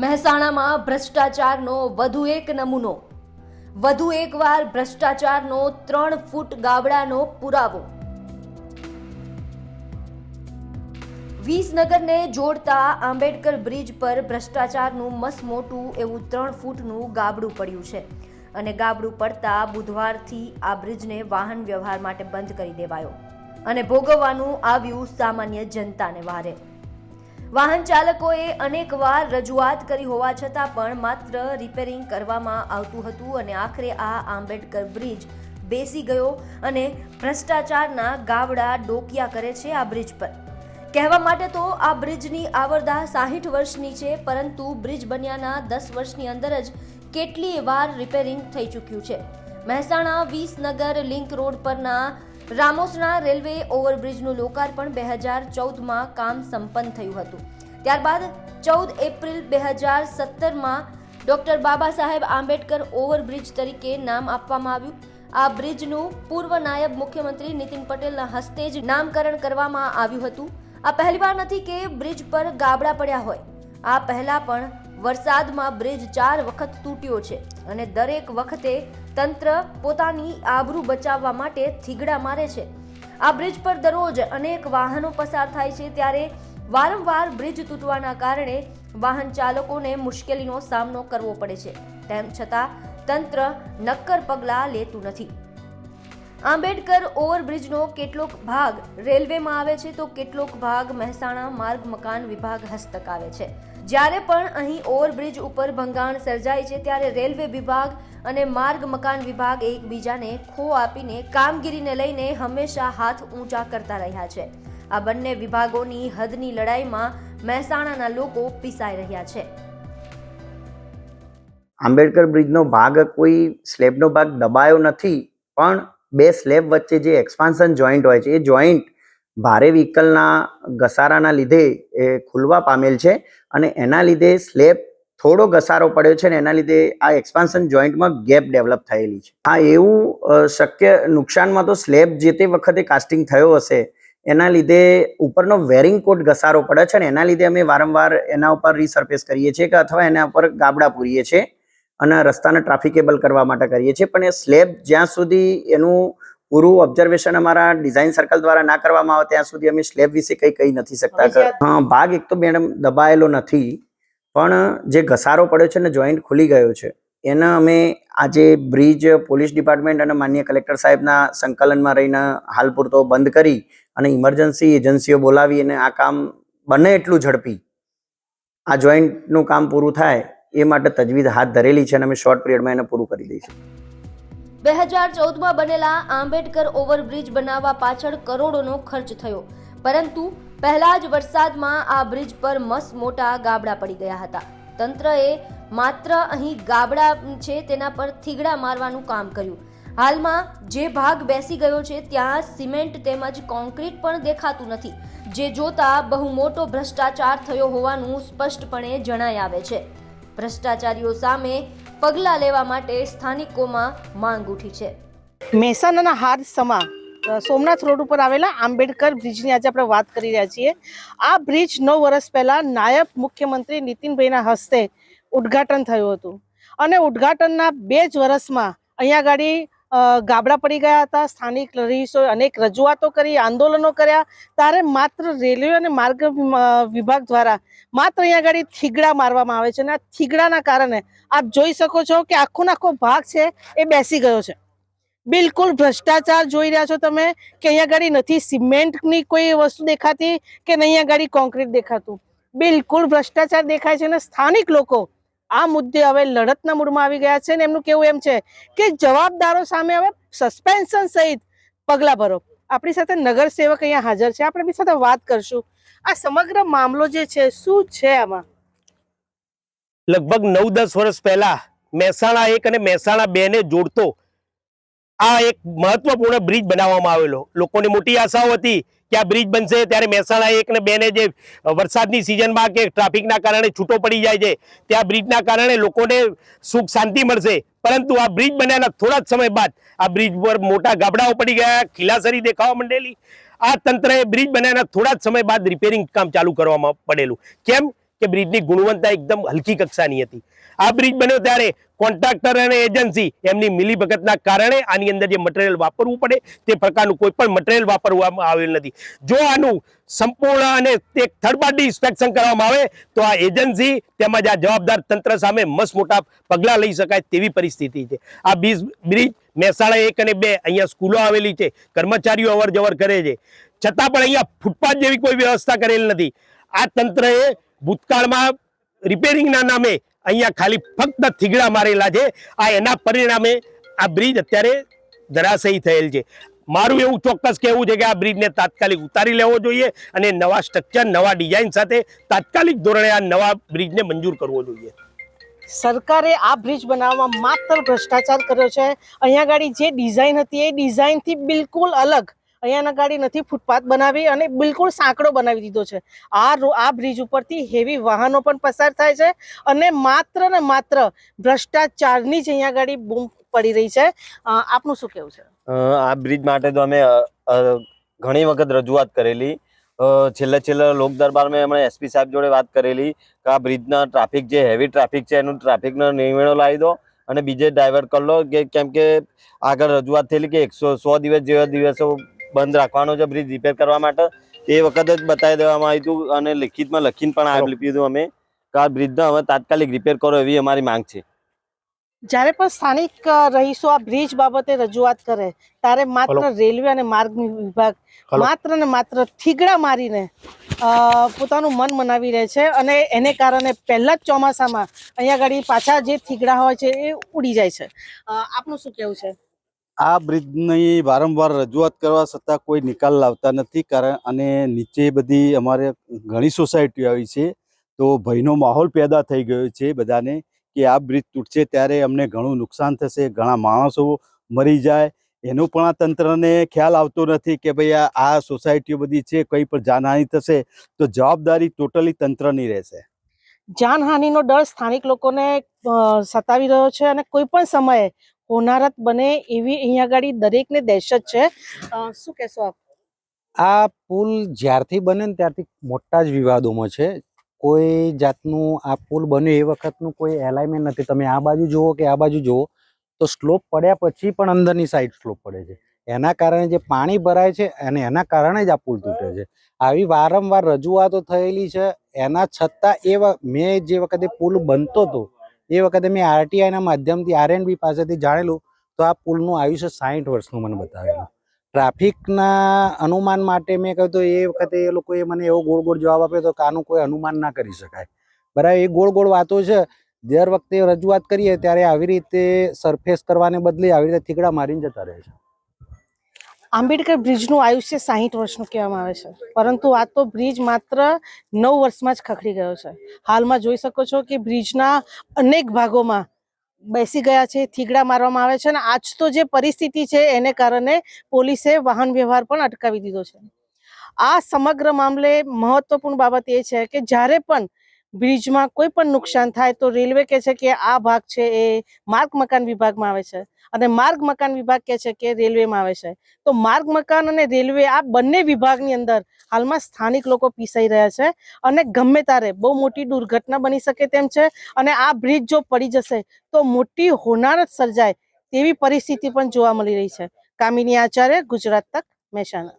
મહેસાણામાં ભ્રષ્ટાચારનો વધુ એક નમૂનો. વધુ એકવાર ભ્રષ્ટાચારનો ત્રણ ફૂટ ગાબડાનો પુરાવો. વિસનગરને જોડતા આંબેડકર બ્રિજ પર ભ્રષ્ટાચારનું મસમોટું એવું ત્રણ ફૂટનું ગાબડું પડ્યું છે. અને ગાબડું પડતા બુધવારથી આ બ્રિજને વાહન વ્યવહાર માટે બંધ કરી દેવાયો. અને ભોગવવાનું આવ્યું સામાન્ય જનતાને વારે. વાહન ચાલકોએ અનેકવાર રજૂઆત કરી હોવા છતાં પણ માત્ર રિપેરિંગ કરવામાં આવતું હતું અને આખરે આ આંબેડકર બ્રિજ બેસી ગયો અને ભ્રષ્ટાચારના ગાવડા ડોકિયા કરે છે આ બ્રિજ પર. કહેવા માટે તો આ બ્રિજની આવરદા સાહીઠ વર્ષની છે, પરંતુ બ્રિજ બન્યાના દસ વર્ષની અંદર જ કેટલી વાર રિપેરિંગ થઈ ચૂક્યું છે. મહેસાણા વિસનગર લિંક રોડ પરના રામોસણા રેલવે ઓવરબ્રિજનું લોકાર્પણ બે હજાર ચૌદમાં કામ સંપન્ન થયું હતું. ત્યારબાદ ચૌદ એપ્રિલ બે હજાર સત્તરમાં ડૉક્ટર બાબા સાહેબ આંબેડકર ઓવરબ્રિજ તરીકે નામ આપવામાં આવ્યું. આ બ્રિજનું પૂર્વ નાયબ મુખ્યમંત્રી નીતિન પટેલના હસ્તે જ નામકરણ કરવામાં આવ્યું હતું. આ પહેલીવાર નથી કે બ્રિજ પર ગાબડા પડ્યા હોય. આ પહેલા પણ વરસાદમાં બ્રિજ ચાર વખત તૂટ્યો છે અને દરેક વખતે તંત્ર પોતાની આબરૂ બચાવવા માટે થીગડા મારે છે. આ બ્રિજ પર દરરોજ અનેક વાહનો પસાર થાય છે ત્યારે વારંવાર બ્રિજ તૂટવાના કારણે વાહન ચાલકોને મુશ્કેલીનો સામનો કરવો પડે છે. તેમ છતાં તંત્ર નક્કર પગલાં લેતું નથી. આંબેડકર ઓવરબ્રિજનો કેટલોક ભાગ રેલવેમાં આવે છે તો કેટલોક ભાગ મહેસાણા માર્ગ મકાન વિભાગ હસ્તક આવે છે. જ્યારે પણ અહીં ઓવરબ્રિજ ઉપર ભંગાણ સર્જાય છે, ત્યારે રેલવે વિભાગ અને માર્ગ મકાન વિભાગ એકબીજાને ખો આપીને કામગીરીને લઈને હંમેશા હાથ ઊંચા કરતા રહ્યા છે. આ બંને વિભાગોની હદની લડાઈમાં મહેસાણાના લોકો પીસાઈ રહ્યા છે. આંબેડકર બ્રિજનો ભાગ કોઈ સ્લેબનો ભાગ દબાયો નથી, પણ બે સ્લેબ વચ્ચે જે એક્સપાન્સન જોઈન્ટ હોય છે, એ જોઈન્ટ ભારે વ્હીકલના ઘસારાના લીધે એ ખુલવા પામેલ છે અને એના લીધે સ્લેબ થોડો ઘસારો પડ્યો છે ને એના લીધે આ એક્સપાન્શન જોઈન્ટમાં ગેપ ડેવલપ થયેલી છે. આ એવું શક્ય નુકસાનમાં તો સ્લેબ જે તે વખતે કાસ્ટિંગ થયો હશે, એના લીધે ઉપરનો વેરિંગ કોટ ઘસારો પડે છે ને એના લીધે અમે વારંવાર એના ઉપર રીસર્ફેસ કરીએ છીએ કે અથવા એના ઉપર ગાબડા પૂરીએ છીએ અને રસ્તાને ટ્રાફિકેબલ કરવા માટે કરીએ છીએ. પણ એ સ્લેબ જ્યાં સુધી એનું પૂરું ઓબ્ઝર્વેશન અમારા ડિઝાઇન સર્કલ દ્વારા ના કરવામાં આવે ત્યાં સુધી અમે સ્લેબ વિશે કંઈ કહી નથી શકતા. ભાગ એક તો મેડમ દબાયેલો નથી પણ જે ઘસારો પડ્યો છે ને જોઈન્ટ ખુલી ગયો છે એના અમે આજે બ્રિજ પોલીસ ડિપાર્ટમેન્ટ અને માન્ય કલેક્ટર સાહેબના સંકલનમાં રહીને હાલ પૂરતો બંધ કરી અને ઇમરજન્સી એજન્સીઓ બોલાવી અને આ કામ બને એટલું ઝડપી. આ જોઈન્ટનું કામ પૂરું થાય એ માટે તજવીજ હાથ ધરેલી છે અને અમે શોર્ટ પિરિયડમાં એને પૂરું કરી દઈશું. બે હજાર ચૌદમાં બનેલા આંબેડકર ઓવરબ્રિજ બનાવવા પાછળ કરોડોનો ખર્ચ થયો. પરંતુ પહેલા જ વરસાદમાં આ બ્રિજ પર મસ મોટા ગાબડા પડી ગયા હતા. તંત્રએ માત્ર અહીં ગાબડા છે તેના પર થીગડા મારવાનું કામ કર્યું. હાલમાં જે ભાગ બેસી ગયો છે ત્યાં સિમેન્ટ તેમજ કોન્ક્રીટ પણ દેખાતું નથી, જે જોતા બહુ મોટો ભ્રષ્ટાચાર થયો હોવાનું સ્પષ્ટપણે જણાઈ આવે છે. ભ્રષ્ટાચારીઓ સામે પગલાં લેવા માટે સ્થાનિકોમાં માંગ ઉઠી છે. મહેસાણાના હાર સમા સોમનાથ રોડ ઉપર આવેલા આંબેડકર બ્રિજની આજે આપણે વાત કરી રહ્યા છીએ. આ બ્રિજ નવ વર્ષ પહેલાં નાયબ મુખ્યમંત્રી નીતિનભાઈના હસ્તે ઉદ્ઘાટન થયું હતું. અને ઉદ્ઘાટનના બે જ વર્ષમાં અહીંયા અ, ગાબડા પડી ગયા હતા, સ્થાનિક રહીશોએ અનેક રજૂઆતો કરી, આંદોલનો કર્યા. ત્યારે માત્ર રેલવે અને માર્ગ વિભાગ દ્વારા માત્ર અહીંયા આગળ થીગડા મારવામાં આવે છે અને આ થીગડાના કારણે આપ જોઈ શકો છો કે આખો નાખો ભાગ છે એ બેસી ગયો છે. બિલકુલ ભ્રષ્ટાચાર જોઈ રહ્યા છો તમે કે અહીંયા ગાડી નથી, સિમેન્ટની કોઈ વસ્તુ દેખાતી કે નહીં અહીંયા ગાડી કોન્ક્રીટ દેખાતું? બિલકુલ ભ્રષ્ટાચાર દેખાય છે અને સ્થાનિક લોકો આ મુદ્દે હવે લડતના મૂડમાં આવી ગયા છે ને એમનું કેવું એમ છે કે જવાબદારો સામે હવે સસ્પેન્શન સહિત પગલાં ભરો. આપણી સાથે નગર સેવક અહીંયા હાજર છે. આપણે એમની સાથે વાત કરશું. આ સમગ્ર મામલો જે છે, શું છે આમાં? લગભગ નવ દસ વર્ષ પહેલા મહેસાણા એક અને મહેસાણા બે ને જોડતો આ એક મહત્વપૂર્ણ બ્રિજ બનાવવામાં આવેલો. લોકોની મોટી આશાઓ હતી કે આ બ્રિજ બનશે? ત્યારે મહેસાણા એક ને બે ને જે વરસાદની સિઝનમાં કે ટ્રાફિકના કારણે છૂટો પડી જાય છે, ત્યાં બ્રિજના કારણે લોકોને સુખ શાંતિ મળશે. પરંતુ આ બ્રિજ બન્યાના થોડા જ સમય બાદ આ બ્રિજ પર મોટા ગાબડાઓ પડી ગયા, ખીલાસરી દેખાવા માંડેલી. આ તંત્રએ બ્રિજ બન્યાના થોડા જ સમય બાદ રિપેરિંગ કામ ચાલુ કરવામાં પડેલું. કેમ? કે બ્રિજની ગુણવત્તા એકદમ હલકી કક્ષાની હતી. આ બ્રિજ બન્યો ત્યારે કોન્ટ્રાક્ટર અને એજન્સી એમની મિલીભગતના કારણે આની અંદર જે મટીરિયલ વાપરવું પડે તે પ્રકારનું કોઈ પણ મટીરિયલ વાપરવામાં આવેલ નથી. જો આનું સંપૂર્ણ અને એક થર્ડ પાર્ટી ઇન્સ્પેક્શન કરવામાં આવે, તો આ એજન્સી તેમજ આ જવાબદાર તંત્ર સામે મસ્ત મોટા પગલાં લઈ શકાય તેવી પરિસ્થિતિ છે. આ બીજ બ્રિજ મહેસાણા એક અને બે અહીંયા સ્કૂલો આવેલી છે, કર્મચારીઓ અવર કરે છે. છતાં પણ અહીંયા ફૂટપાથ જેવી કોઈ વ્યવસ્થા કરેલ નથી. આ તંત્રએ ભૂતકાળમાં રિપેરિંગના નામે અહીંયા ખાલી ફક્ત થીગડા મારેલા છે. આ એના પરિણામે આ બ્રિજ અત્યારે ધરાશયી થયેલ છે. મારું એવું ચોક્કસ કહેવું છે કે આ બ્રિજને તાત્કાલિક ઉતારી લેવો જોઈએ અને નવા સ્ટ્રક્ચર નવા ડિઝાઇન સાથે તાત્કાલિક ધોરણે આ નવા બ્રિજને મંજૂર કરવો જોઈએ. સરકારે આ બ્રિજ બનાવવામાં માત્ર ભ્રષ્ટાચાર કર્યો છે. અહીંયા ગાડી જે ડિઝાઇન હતી એ ડિઝાઇનથી બિલકુલ અલગ. અહીંયાના ગાડી નથી ફૂટપાથ બનાવી અને બિલકુલ સાંકડો બનાવી દીધો છે. આ આ બ્રિજ ઉપરથી હેવી વાહનો પણ પસાર થાય છે અને માત્ર ને માત્ર ભ્રષ્ટાચારની જ અહીંયા ગાડી બૂમ પડી રહી છે. આપનું શું કેવું છે? આ બ્રિજ માટે તો અમે ઘણી વખત રજૂઆત કરેલી. છેલ્લે છેલ્લે લોક દરબારમાં એમણે એસપી સાહેબ જોડે વાત કરેલી કે આ બ્રિજના ટ્રાફિક જે હેવી ટ્રાફિક છે એનું ટ્રાફિકનો નિર્ણય લાવી દો અને બીજે ડાયવર્ટ કરી લો કે કેમ કે આગળ રજૂઆત થયેલી કે એકસો, સો દિવસ જેવા દિવસો બંધ રાખવાનો છે બ્રિજ રિપેર કરવા માટે. એ વખત જ બતાવી દેવામાં આવ્યું હતું અને લિખિતમાં લખીને પણ આપી દીધું અમે. કે આ બ્રિજનો હવે તાત્કાલિક રિપેર કરો એવી અમારી માંગ છે. જ્યારે પણ સ્થાનિક રહીશો આ બ્રિજ બાબતે રજૂઆત કરે ત્યારે માત્ર રેલવે અને માર્ગ વિભાગ માત્ર ને માત્ર થીગડા મારીને અ, પોતાનું મન મનાવી રહે છે અને એને કારણે પહેલા જ ચોમાસામાં અહીંયા આગળ પાછા જે થીગડા હોય છે એ ઉડી જાય છે. આપનું શું કેવું છે? આ બ્રિજની વારંવાર રજૂઆત કરવા છતાં કોઈ નિકાલ લાવતા નથી. કારણ અને નીચે બધી અમારે ઘણી સોસાયટીઓ આવી છે. તો ભયનો માહોલ પેદા થઈ ગયો છે બધાને કે આ બ્રિજ તૂટશે ત્યારે અમને ઘણું નુકસાન થશે, ઘણા માણસો મરી જાય. એનો પણ આ તંત્રને ખ્યાલ આવતો નથી કે ભાઈ આ આ સોસાયટીઓ બધી છે, કંઈ પણ જાનહાનિ થશે. તો જવાબદારી ટોટલી તંત્રની રહેશે. જાનહાનિનો ડર સ્થાનિક લોકોને સતાવી રહ્યો છે અને કોઈ પણ સમયે હોનારત બને એવી અહીંયા આગળ દરેકને દહેશત છે. શું કહેશો આપ? આ પુલ જ્યારથી બને ને ત્યારથી મોટા જ વિવાદોમાં છે. કોઈ જાતનું આ પુલ બન્યો એ વખતનું કોઈ એલાઇમેન્ટ નથી. તમે આ બાજુ જુઓ કે આ બાજુ જુઓ, તો સ્લોપ પડ્યા પછી પણ અંદરની સાઈડ સ્લોપ પડે છે. એના કારણે જે પાણી ભરાય છે અને એના કારણે જ આ પુલ તૂટે છે. આવી વારંવાર રજૂઆતો થયેલી છે. એના છતાં એ મેં જે વખતે પુલ બનતો હતો એ વખતે મેં આરટીઆઈના માધ્યમથી આરએનબી પાસેથી જાણેલું તો આ પુલનું આયુષ્ય સાઠ વર્ષનું મને બતાવેલું. ટ્રાફિકના અનુમાન માટે મેં કહ્યું તો એ વખતે એ લોકોએ મને એવો ગોળ ગોળ જવાબ આપ્યો તો કાનું કોઈ અનુમાન ના કરી શકાય. બરાબર, એ ગોળ ગોળ વાતો છે. દર વખતે રજૂઆત કરીએ ત્યારે આવી રીતે સરફેસ કરવાને બદલે આવી રીતે થીગડા મારીને જતા રહે છે. આંબેડકર બ્રિજનું આયુષ્ય સાહીઠ વર્ષનું કહેવામાં આવે છે. પરંતુ આ તો બ્રિજ માત્ર નવ વર્ષમાં જ ખખડી ગયો છે. હાલમાં જોઈ શકો છો કે બ્રિજના અનેક ભાગોમાં બેસી ગયા છે, થીગડા મારવામાં આવે છે અને આજ તો જે પરિસ્થિતિ છે એને કારણે પોલીસે વાહન વ્યવહાર પણ અટકાવી દીધો છે. આ સમગ્ર મામલે મહત્વપૂર્ણ બાબત એ છે કે જ્યારે પણ બ્રિજમાં કોઈ પણ નુકસાન થાય તો રેલવે કહે છે કે આ ભાગ છે એ માર્ગ મકાન વિભાગમાં આવે છે. અને માર્ગ મકાન વિભાગ કે છે કે રેલવેમાં આવે છે. તો માર્ગ મકાન અને રેલવે આ બંને વિભાગની અંદર હાલમાં સ્થાનિક લોકો પીસાઈ રહ્યા છે અને ગમે ત્યારે બહુ મોટી દુર્ઘટના બની શકે તેમ છે અને આ બ્રિજ જો પડી જશે તો મોટી હોનારત સર્જાય તેવી પરિસ્થિતિ પણ જોવા મળી રહી છે. કામિની આચાર્ય, ગુજરાત તક મહેસાણા